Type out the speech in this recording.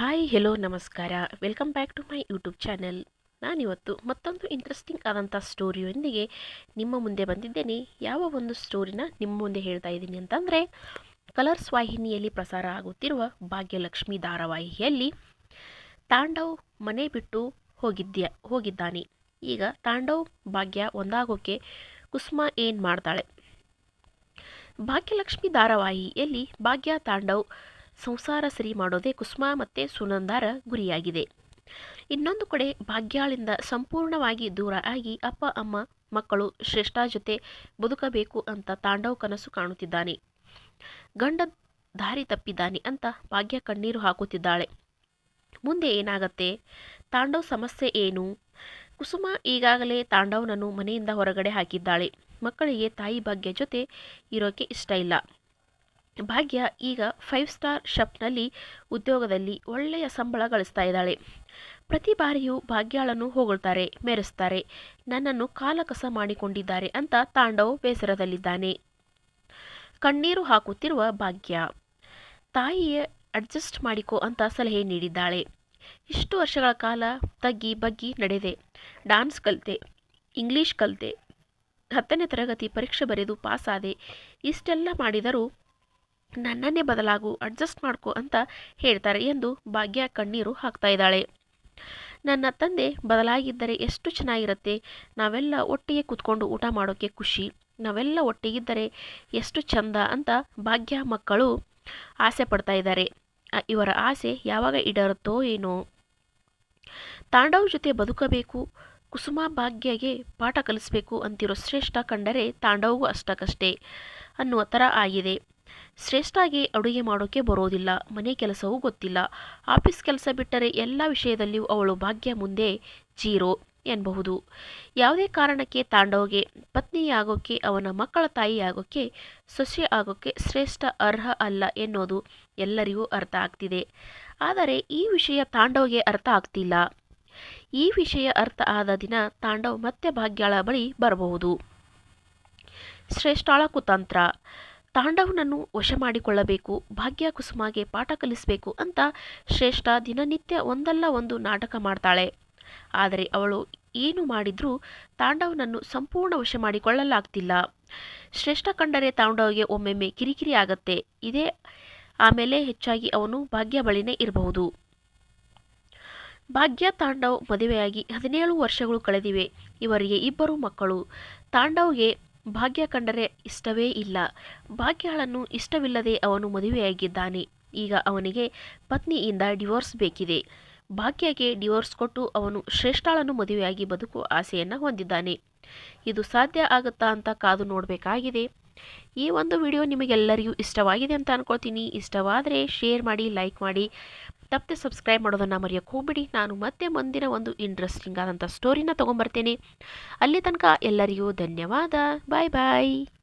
Hi hello ನಮಸ್ಕಾರ. Welcome back to my YouTube channel ನಾನಿವತ್ತು ಮತ್ತೊಂದು ಇಂಟ್ರೆಸ್ಟಿಂಗ್ ಆದಂಥ ಸ್ಟೋರಿಯೊಂದಿಗೆ ನಿಮ್ಮ ಮುಂದೆ ಬಂದಿದ್ದೇನೆ. ಯಾವ ಒಂದು ಸ್ಟೋರಿನ ನಿಮ್ಮ ಮುಂದೆ ಹೇಳ್ತಾ ಇದ್ದೀನಿ ಅಂತಂದರೆ, ಕಲರ್ಸ್ ವಾಹಿನಿಯಲ್ಲಿ ಪ್ರಸಾರ ಆಗುತ್ತಿರುವ ಭಾಗ್ಯಲಕ್ಷ್ಮಿ ಧಾರಾವಾಹಿಯಲ್ಲಿ ತಾಂಡವ್ ಮನೆ ಬಿಟ್ಟು ಹೋಗಿದ್ದೆ ಹೋಗಿದ್ದಾನೆ. ಈಗ ತಾಂಡವ್ ಭಾಗ್ಯ ಒಂದಾಗೋಕ್ಕೆ ಕುಸುಮ ಏನು ಮಾಡ್ತಾಳೆ? ಭಾಗ್ಯಲಕ್ಷ್ಮಿ ಧಾರಾವಾಹಿಯಲ್ಲಿ ಭಾಗ್ಯ ತಾಂಡವ್ ಸಂಸಾರ ಸರಿ ಮಾಡೋದೇ ಕುಸುಮಾ ಮತ್ತು ಸುನಂದಾರ ಗುರಿಯಾಗಿದೆ. ಇನ್ನೊಂದು ಕಡೆ ಭಾಗ್ಯಾಳಿಂದ ಸಂಪೂರ್ಣವಾಗಿ ದೂರ ಆಗಿ ಅಪ್ಪ, ಅಮ್ಮ, ಮಕ್ಕಳು ಶ್ರೇಷ್ಠ ಜೊತೆ ಬದುಕಬೇಕು ಅಂತ ತಾಂಡವ್ ಕನಸು ಕಾಣುತ್ತಿದ್ದಾನೆ. ಗಂಡ ದಾರಿ ತಪ್ಪಿದ್ದಾನೆ ಅಂತ ಭಾಗ್ಯ ಕಣ್ಣೀರು ಹಾಕುತ್ತಿದ್ದಾಳೆ. ಮುಂದೆ ಏನಾಗತ್ತೆ? ತಾಂಡವ್ ಸಮಸ್ಯೆ ಏನು? ಕುಸುಮ ಈಗಾಗಲೇ ತಾಂಡವ್ನನ್ನು ಮನೆಯಿಂದ ಹೊರಗಡೆ ಹಾಕಿದ್ದಾಳೆ. ಮಕ್ಕಳಿಗೆ ತಾಯಿ ಭಾಗ್ಯ ಜೊತೆ ಇರೋಕೆ ಇಷ್ಟ ಇಲ್ಲ. ಭಾಗ್ಯ ಈಗ ಫೈವ್ ಸ್ಟಾರ್ ಶಪ್ನಲ್ಲಿ ಉದ್ಯೋಗದಲ್ಲಿ ಒಳ್ಳೆಯ ಸಂಬಳ ಗಳಿಸ್ತಾ ಇದ್ದಾಳೆ. ಪ್ರತಿ ಬಾರಿಯೂ ಭಾಗ್ಯಾಳನ್ನು ಹೊಗಳ್ತಾರೆ, ಮೆರೆಸ್ತಾರೆ. ನನ್ನನ್ನು ಕಾಲಕಸ ಮಾಡಿಕೊಂಡಿದ್ದಾರೆ ಅಂತ ತಾಂಡವ್ ಬೇಸರದಲ್ಲಿದ್ದಾನೆ. ಕಣ್ಣೀರು ಹಾಕುತ್ತಿರುವ ಭಾಗ್ಯ, ತಾಯಿಯೇ ಅಡ್ಜಸ್ಟ್ ಮಾಡಿಕೊ ಅಂತ ಸಲಹೆ ನೀಡಿದ್ದಾಳೆ. ಇಷ್ಟು ವರ್ಷಗಳ ಕಾಲ ತಗ್ಗಿ ಬಗ್ಗಿ ನಡೆದೆ. ಡಾನ್ಸ್ ಕಲಿತೆ ಇಂಗ್ಲೀಷ್ ಕಲಿತೆ. ಹತ್ತನೇ ತರಗತಿ ಪರೀಕ್ಷೆ ಬರೆದು ಪಾಸಾದೆ ಇಷ್ಟೆಲ್ಲ ಮಾಡಿದರೂ ನನ್ನನ್ನೇ ಬದಲಾಗು ಅಡ್ಜಸ್ಟ್ ಮಾಡ್ಕೊ ಅಂತ ಹೇಳ್ತಾರೆ ಎಂದು ಭಾಗ್ಯ ಕಣ್ಣೀರು ಹಾಕ್ತಾ ಇದ್ದಾಳೆ. ನನ್ನ ತಂದೆ ಬದಲಾಗಿದ್ದರೆ ಎಷ್ಟು ಚೆನ್ನಾಗಿರುತ್ತೆ? ನಾವೆಲ್ಲ ಒಟ್ಟಿಗೆ ಕೂತ್ಕೊಂಡು ಊಟ ಮಾಡೋಕ್ಕೆ ಖುಷಿ. ನಾವೆಲ್ಲ ಒಟ್ಟಿಗಿದ್ದರೆ ಎಷ್ಟು ಚಂದ ಅಂತ ಭಾಗ್ಯ ಮಕ್ಕಳು ಆಸೆ ಪಡ್ತಾ ಇದ್ದಾರೆ. ಇವರ ಆಸೆ ಯಾವಾಗ ಈಡರುತ್ತೋ ಏನೋ. ತಾಂಡವ್ ಜೊತೆ ಬದುಕಬೇಕು, ಕುಸುಮ ಭಾಗ್ಯಗೆ ಪಾಠ ಕಲಿಸಬೇಕು ಅಂತಿರೋ ಶ್ರೇಷ್ಠ ಕಂಡರೆ ತಾಂಡವ್ಗೂ ಅಷ್ಟಕ್ಕಷ್ಟೇ ಅನ್ನುವ ಥರ ಆಗಿದೆ. ಶ್ರೇಷ್ಠಾಗಿ ಅಡುಗೆ ಮಾಡೋಕೆ ಬರೋದಿಲ್ಲ, ಮನೆ ಕೆಲಸವೂ ಗೊತ್ತಿಲ್ಲ. ಆಫೀಸ್ ಕೆಲಸ ಬಿಟ್ಟರೆ ಎಲ್ಲ ವಿಷಯದಲ್ಲಿಯೂ ಅವಳು ಭಾಗ್ಯ ಮುಂದೆ ಜೀರೋ ಎನ್ನಬಹುದು ಯಾವುದೇ ಕಾರಣಕ್ಕೆ ತಾಂಡವ್ಗೆ ಪತ್ನಿಯಾಗೋಕ್ಕೆ ಅವನ ಮಕ್ಕಳ ತಾಯಿಯಾಗೋಕ್ಕೆ ಸೊಸೆ ಆಗೋಕ್ಕೆ ಶ್ರೇಷ್ಠ ಅರ್ಹ ಅಲ್ಲ ಎನ್ನೋದು ಎಲ್ಲರಿಗೂ ಅರ್ಥ ಆಗ್ತಿದೆ. ಆದರೆ ಈ ವಿಷಯ ತಾಂಡವ್ಗೆ ಅರ್ಥ ಆಗ್ತಿಲ್ಲ. ಈ ವಿಷಯ ಅರ್ಥ ಆದ ದಿನ ತಾಂಡವ್ ಮತ್ತೆ ಭಾಗ್ಯಾಳ ಬಳಿ ಬರಬಹುದು. ಶ್ರೇಷ್ಠಾಳ ಕುತಂತ್ರ. ತಾಂಡವ್ನನ್ನು ವಶ ಮಾಡಿಕೊಳ್ಳಬೇಕು, ಭಾಗ್ಯ ಕುಸುಮಾಗೆ ಪಾಠ ಕಲಿಸಬೇಕು ಅಂತ ಶ್ರೇಷ್ಠ ದಿನನಿತ್ಯ ಒಂದಲ್ಲ ಒಂದು ನಾಟಕ ಮಾಡ್ತಾಳೆ. ಆದರೆ ಅವಳು ಏನು ಮಾಡಿದ್ರೂ ತಾಂಡವ್ನನ್ನು ಸಂಪೂರ್ಣ ವಶ ಮಾಡಿಕೊಳ್ಳಲಾಗ್ತಿಲ್ಲ. ಶ್ರೇಷ್ಠ ಕಂಡರೆ ತಾಂಡವ್ಗೆ ಒಮ್ಮೆಮ್ಮೆ ಕಿರಿಕಿರಿ ಆಗತ್ತೆ. ಇದೇ ಆಮೇಲೆ ಹೆಚ್ಚಾಗಿ ಅವನು ಭಾಗ್ಯ ಬಳಿನೇ ಇರಬಹುದು. ಭಾಗ್ಯ, ತಾಂಡವ್ ಮದುವೆಯಾಗಿ ಹದಿನೇಳು ವರ್ಷಗಳು ಕಳೆದಿವೆ. ಇವರಿಗೆ ಇಬ್ಬರು ಮಕ್ಕಳು. ತಾಂಡವ್ಗೆ ಭಾಗ್ಯ ಕಂಡರೆ ಇಷ್ಟವೇ ಇಲ್ಲ. ಭಾಗ್ಯಳನ್ನು ಇಷ್ಟವಿಲ್ಲದೆ ಅವನು ಮದುವೆಯಾಗಿದ್ದಾನೆ. ಈಗ ಅವನಿಗೆ ಪತ್ನಿಯಿಂದ ಡಿವೋರ್ಸ್ ಬೇಕಿದೆ. ಭಾಗ್ಯಗೆ ಡಿವೋರ್ಸ್ ಕೊಟ್ಟು ಅವನು ಶ್ರೇಷ್ಠಾಳನ್ನು ಮದುವೆಯಾಗಿ ಬದುಕು ಆಸೆಯನ್ನು ಹೊಂದಿದ್ದಾನೆ. ಇದು ಸಾಧ್ಯ ಆಗುತ್ತಾ ಅಂತ ಕಾದು ನೋಡಬೇಕಾಗಿದೆ. ಈ ಒಂದು ವಿಡಿಯೋ ನಿಮಗೆಲ್ಲರಿಗೂ ಇಷ್ಟವಾಗಿದೆ ಅಂತ ಅನ್ಕೊಳ್ತೀನಿ. ಇಷ್ಟವಾದರೆ ಶೇರ್ ಮಾಡಿ, ಲೈಕ್ ಮಾಡಿ. ತಪ್ಪದೆ ಸಬ್ಸ್ಕ್ರೈಬ್ ಮಾಡೋದನ್ನು ಮರೆಯೋಕ್ಕೆ ಹೋಗ್ಬಿಡಿ. ನಾನು ಮತ್ತೆ ಮುಂದಿನ ಒಂದು ಇಂಟ್ರೆಸ್ಟಿಂಗ್ ಆದಂಥ ಸ್ಟೋರಿನ ತೊಗೊಂಬರ್ತೇನೆ. ಅಲ್ಲಿ ತನಕ ಎಲ್ಲರಿಗೂ ಧನ್ಯವಾದ. ಬಾಯ್ ಬಾಯ್